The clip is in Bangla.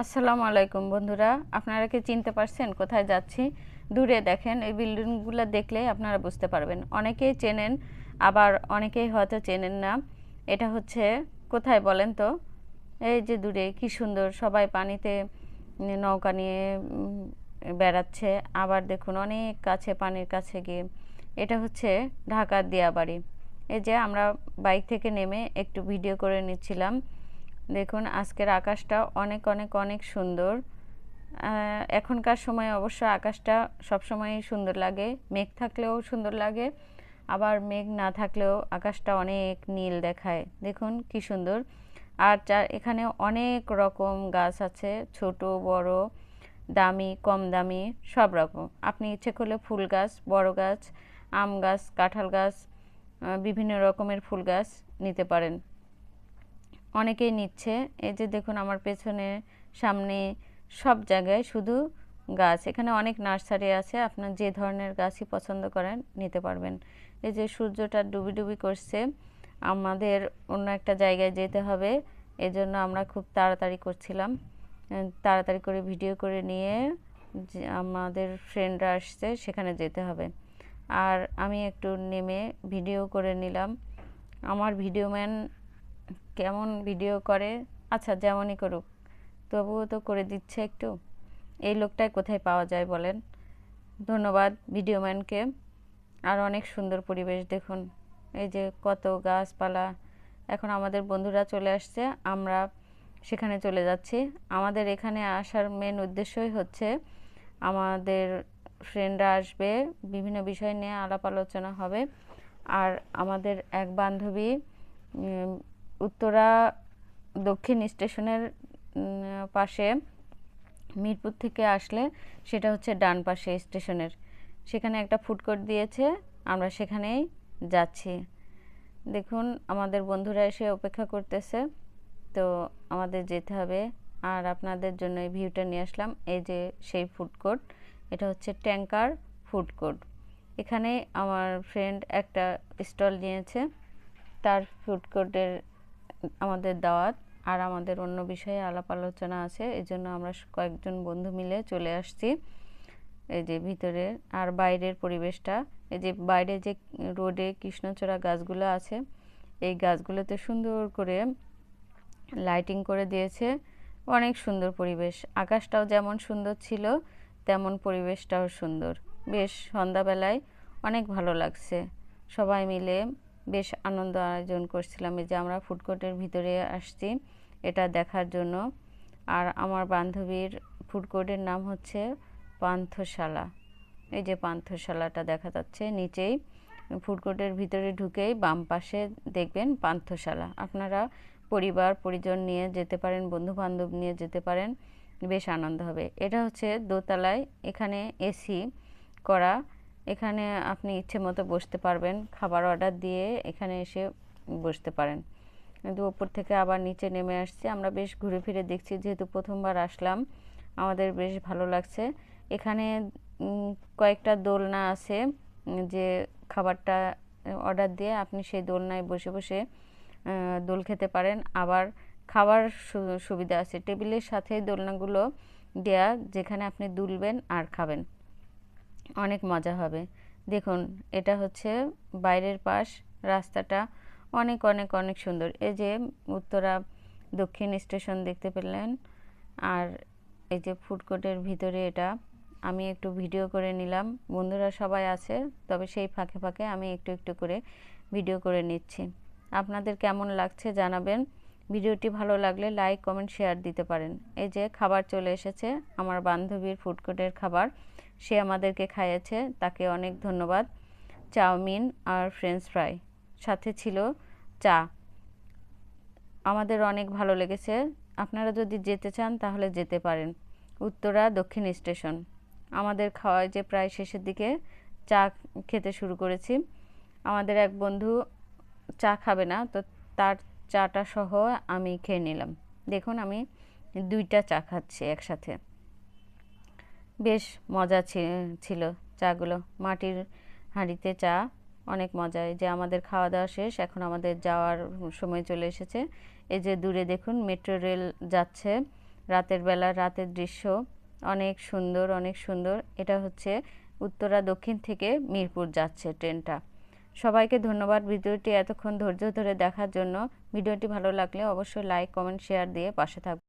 আসসালামু আলাইকুম বন্ধুরা, আপনারা কি চিনতে পারছেন কোথায় যাচ্ছি? দূরে দেখেন, এই বিল্ডিংগুলো দেখলে আপনারা বুঝতে পারবেন। অনেকেই চেনেন, আবার অনেকেই হয়তো চেনেন না। এটা হচ্ছে, কোথায় বলেন তো? এই যে দূরে, কি সুন্দর, সবাই পানিতে নৌকা নিয়ে বেড়াচ্ছে। আবার দেখুন, অনেক কাছে, পানির কাছে গিয়ে। এটা হচ্ছে ঢাকার দিয়াবাড়ি। এই যে আমরা বাইক থেকে নেমে একটু ভিডিও করে নিচ্ছিলাম। দেখুন, আজকের আকাশটা অনেক অনেক অনেক সুন্দর। এখনকার সময় অবশ্য আকাশটা সব সবসময়ই সুন্দর লাগে। মেঘ থাকলেও সুন্দর লাগে। আবার মেঘ না থাকলেও আকাশটা অনেক নীল দেখায়। দেখুন, কি সুন্দর। আর চা এখানে অনেক রকম গাছ আছে, ছোট, বড়, দামি, কম দামি, সব রকম। আপনি ইচ্ছে করলে ফুল গাছ, বড় গাছ, আম গাছ, কাঁঠাল গাছ বিভিন্ন রকমের ফুল গাছ নিতে পারেন। অনেকেই নিচ্ছে। এই যে দেখুন আমার পেছনে, সামনে সব জায়গায় শুধু গাছ। এখানে অনেক নার্সারি আছে, আপনার যে ধরনের গাছই পছন্দ করেন নিতে পারবেন। এই যে সূর্যটা ডুবি ডুবি করছে, আমাদের অন্য একটা জায়গায় যেতে হবে। এজন্য আমরা খুব তাড়াতাড়ি করছিলাম। তাড়াতাড়ি করে ভিডিও করে নিয়ে আমাদের ফ্রেন্ডরা আসছে, সেখানে যেতে হবে। আর আমি একটু নেমে ভিডিও করে নিলাম। আমার ভিডিও ম্যান কেমন ভিডিও করে? আচ্ছা যেমনই করুক। তবুও তো করে দিচ্ছে একটু। এই লোকটাই কোথায় পাওয়া যায় বলেন। ধন্যবাদ ভিডিও ম্যানকে আর অনেক সুন্দর পরিবেশ দেখুন। এই যে কত গাছপালা। এখন আমাদের বন্ধুরা চলে আসছে। আমরা সেখানে চলে যাচ্ছি। আমাদের এখানে আসার মেন উদ্দেশ্যই হচ্ছে আমাদের ফ্রেন্ডরা আসবে। বিভিন্ন বিষয় নিয়ে আলাপ আলোচনা হবে। আর আমাদের এক বান্ধবী উত্তরা দক্ষিণ স্টেশনের পাশে মিরপুর থেকে আসলে সেটা হচ্ছে ডান পাশে স্টেশনের। সেখানে একটা ফুড কোর্ট দিয়েছে, আমরা সেখানেই যাচ্ছি। দেখুন, আমাদের বন্ধুরা এসে অপেক্ষা করতেছে, তো আমাদের যেতে হবে। আর আপনাদের জন্য এই ভিউটা নিয়ে আসলাম, এই যে সেই ফুড কোর্ট এটা হচ্ছে ট্যাঙ্কার ফুড কোর্ট এখানে আমার ফ্রেন্ড একটা স্টল নিয়েছে, তার ফুড কোর্টের আমাদের দাওয়াত আর আমাদের অন্য বিষয়ে আলাপ আলোচনা আছে এই জন্য আমরা কয়েকজন বন্ধু মিলে চলে আসছি। এই যে ভিতরে আর বাইরের পরিবেশটা, এই যে বাইরে যে রোডে কৃষ্ণচূড়া গাছগুলো আছে, এই গাছগুলোতে সুন্দর করে লাইটিং করে দিয়েছে। অনেক সুন্দর পরিবেশ। আকাশটাও যেমন সুন্দর ছিল, তেমন পরিবেশটাও সুন্দর। বেশ সন্ধ্যাবেলায় অনেক ভালো লাগছে। সবাই মিলে বেশ আনন্দ আয়োজন করছিলাম। যে আমরা ফুড কোর্টের ভিতরে আসছি, এটা দেখার জন্য। আর আমার বান্ধবীর ফুড কোর্টের নাম হচ্ছে পান্থশালা। এই যে পান্থশালাটা দেখা যাচ্ছে নিচেই। ফুড কোর্টের ভিতরে ঢুকেই বাম পাশে দেখবেন পান্থশালা। আপনারা পরিবার, পরিজন নিয়ে যেতে পারেন বন্ধু বান্ধব নিয়ে যেতে পারেন, বেশ আনন্দ হবে। এটা হচ্ছে দোতলায় এখানে এসি করা এখানে আপনি ইচ্ছে মতো বসতে পারবেন। খাবার অর্ডার দিয়ে এখানে এসে বসতে পারেন। কিন্তু ওপর থেকে আবার নিচে নেমে আসছি। আমরা বেশ ঘুরে ফিরে দেখছি, যেহেতু প্রথমবার আসলাম, আমাদের বেশ ভালো লাগছে। এখানে কয়েকটা দোলনা আছে, যে খাবারটা অর্ডার দিয়ে আপনি সেই দোলনায় বসে বসে দোল খেতে পারেন। আবার খাবার সুবিধা আছে। টেবিলের সাথে দোলনাগুলো দেয়া, যেখানে আপনি দুলবেন আর খাবেন। অনেক মজা হবে। দেখুন, এটা হচ্ছে বাইরের পাশ, রাস্তাটা অনেক অনেক অনেক সুন্দর। এই যে উত্তরা দক্ষিণ স্টেশন দেখতে পেলেন, আর এই যে ফুড কোর্টের ভিতরে এটা, আমি একটু ভিডিও করে নিলাম। বন্ধুরা সবাই আছে, তবে সেই ফাঁকে ফাঁকে আমি একটু একটু করে ভিডিও করে নিচ্ছি। আপনাদের কেমন লাগছে জানাবেন। ভিডিওটি ভালো লাগলে লাইক, কমেন্ট, শেয়ার দিতে পারেন। এই যে খাবার চলে এসেছে, আমার বান্ধবীর ফুড কোর্টের খাবার। সে আমাদেরকে খাইয়েছে, তাকে অনেক ধন্যবাদ। চাউমিন আর ফ্রেঞ্চ ফ্রাই সাথে ছিল চা। আমাদের অনেক ভালো লেগেছে। আপনারা যদি যেতে চান তাহলে যেতে পারেন। উত্তরা দক্ষিণ স্টেশন। আমাদের খাওয়ায় যে প্রায় শেষের দিকে চা খেতে শুরু করেছি। আমাদের এক বন্ধু চা খাবে না, তো তার চাটা সহ আমি খেয়ে নিলাম। দেখুন আমি দুইটা চা খাচ্ছি একসাথে। বেশ মজা ছিল চাগুলো। মাটির হাঁড়িতে চা, অনেক মজা যে আমাদের খাওয়া দাওয়া শেষ, এখন আমাদের যাওয়ার সময় চলে এসেছে। এই যে দূরে দেখুন, মেট্রো রেল যাচ্ছে। রাতের বেলা রাতের দৃশ্য অনেক সুন্দর অনেক সুন্দর। এটা হচ্ছে উত্তরা দক্ষিণ থেকে মিরপুর যাচ্ছে ট্রেনটা। সবাইকে ধন্যবাদ ভিডিওটি এতক্ষণ ধৈর্য ধরে দেখার জন্য। ভিডিওটি ভালো লাগলে অবশ্যই লাইক, কমেন্ট, শেয়ার দিয়ে পাশে থাকবে